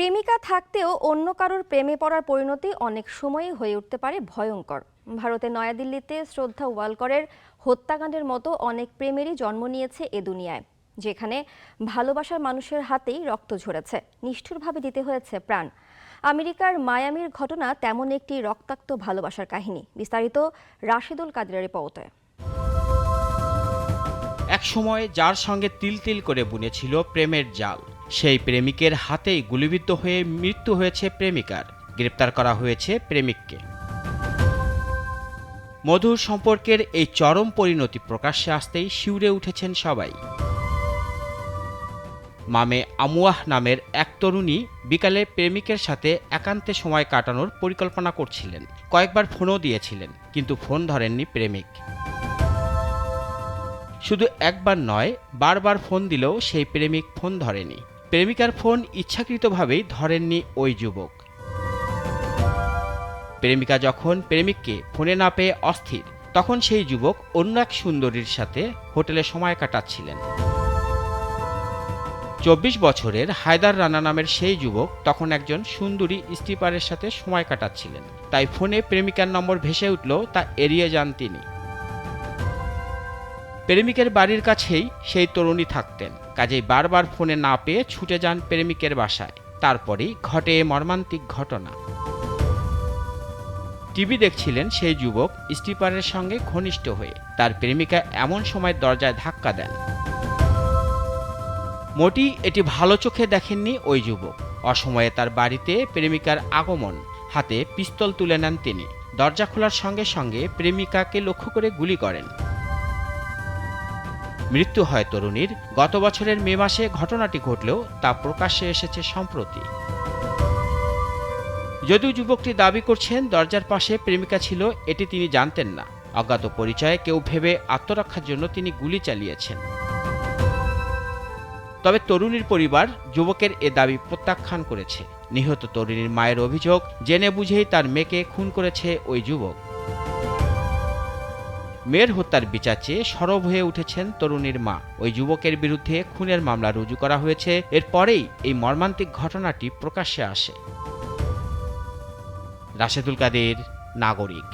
প্রেমিকা থাকতেও অন্য কারোর প্রেমে পড়ার পরিণতি অনেক সময়ই হয়ে উঠতে পারে ভয়ঙ্কর। ভারতে নয়াদিল্লিতে শ্রদ্ধা ওয়ালকরের হত্যাকাণ্ডের মতো অনেক প্রেমেরই জন্ম নিয়েছে এ দুনিয়ায়, যেখানে ভালোবাসার মানুষের হাতেই রক্ত ঝরেছে, নিষ্ঠুরভাবে দিতে হয়েছে প্রাণ। আমেরিকার মায়ামির ঘটনা তেমন একটি রক্তাক্ত ভালোবাসার কাহিনী, বিস্তারিত রাশিদুল কাদিরের রিপোর্টে। এক সময় যার সঙ্গে তিল তিল করে বুনেছিল প্রেমের জাল। সেই প্রেমিকের হাতেই গুলিবিদ্ধ হয়ে মৃত্যু হয়েছে প্রেমিকার। গ্রেপ্তার করা হয়েছে প্রেমিককে। মধুর সম্পর্কের এই চরম পরিণতি প্রকাশ্যে আসতেই শিউরে উঠেছেন সবাই। মামে আমুয়াহ নামের এক তরুণী বিকালে প্রেমিকের সাথে একান্তে সময় কাটানোর পরিকল্পনা করছিলেন। কয়েকবার ফোনও দিয়েছিলেন, কিন্তু ফোন ধরেননি প্রেমিক। শুধু একবার নয়, বারবার ফোন দিলেও সেই প্রেমিক ফোন ধরেনি। প্রেমিকার ফোন ইচ্ছাকৃতভাবেই ধরেননি ওই যুবক। প্রেমিকা যখন প্রেমিককে ফোনে না পেয়ে অস্থির, তখন সেই যুবক অন্য এক সুন্দরীর সাথে হোটেলে সময় কাটাচ্ছিলেন। চব্বিশ বছরের হায়দার রানা নামের সেই যুবক তখন একজন সুন্দরী স্টিপারের সাথে সময় কাটাচ্ছিলেন। তাই ফোনে প্রেমিকার নম্বর ভেসে উঠল, তা এড়িয়ে যান তিনি। প্রেমিকের বাড়ির কাছেই সেই তরুণী থাকতেন। কাজেই বারবার ফোনে না পেয়ে ছুটে যান প্রেমিকের বাসায়। তারপরেই ঘটে মর্মান্তিক ঘটনা। টিভি দেখছিলেন সেই যুবক স্টিপারের সঙ্গে ঘনিষ্ঠ হয়ে। তার প্রেমিকা এমন সময় দরজায় ধাক্কা দেন। মোটি এটি ভালো চোখে দেখেননি ওই যুবক। অসময়ে তার বাড়িতে প্রেমিকার আগমন। হাতে পিস্তল তুলে নেন তিনি। দরজা খোলার সঙ্গে সঙ্গে প্রেমিকাকে লক্ষ্য করে গুলি করেন। মৃত্যু হয় তরুণীর। গত বছরের মে মাসে ঘটনাটি ঘটলেও তা প্রকাশ্যে এসেছে সম্প্রতি। যদিও যুবকটি দাবি করছেন, দরজার পাশে প্রেমিকা ছিল, এটি তিনি জানতেন না। অজ্ঞাত পরিচয়ে কেউ ভেবে আত্মরক্ষার জন্য তিনি গুলি চালিয়েছেন। তবে তরুণীর পরিবার যুবকের এ দাবি প্রত্যাখ্যান করেছে। নিহত তরুণীর মায়ের অভিযোগ, জেনে বুঝেই তার মেয়েকে খুন করেছে ওই যুবক। মেয়ের হত্যার বিচার চেয়ে সরব হয়ে উঠেছেন তরুণীর মা। ওই যুবকের বিরুদ্ধে খুনের মামলা রুজু করা হয়েছে। এরপরেই এই মর্মান্তিক ঘটনাটি প্রকাশ্যে আসে। রাশেদুল কাদের, নাগরিক।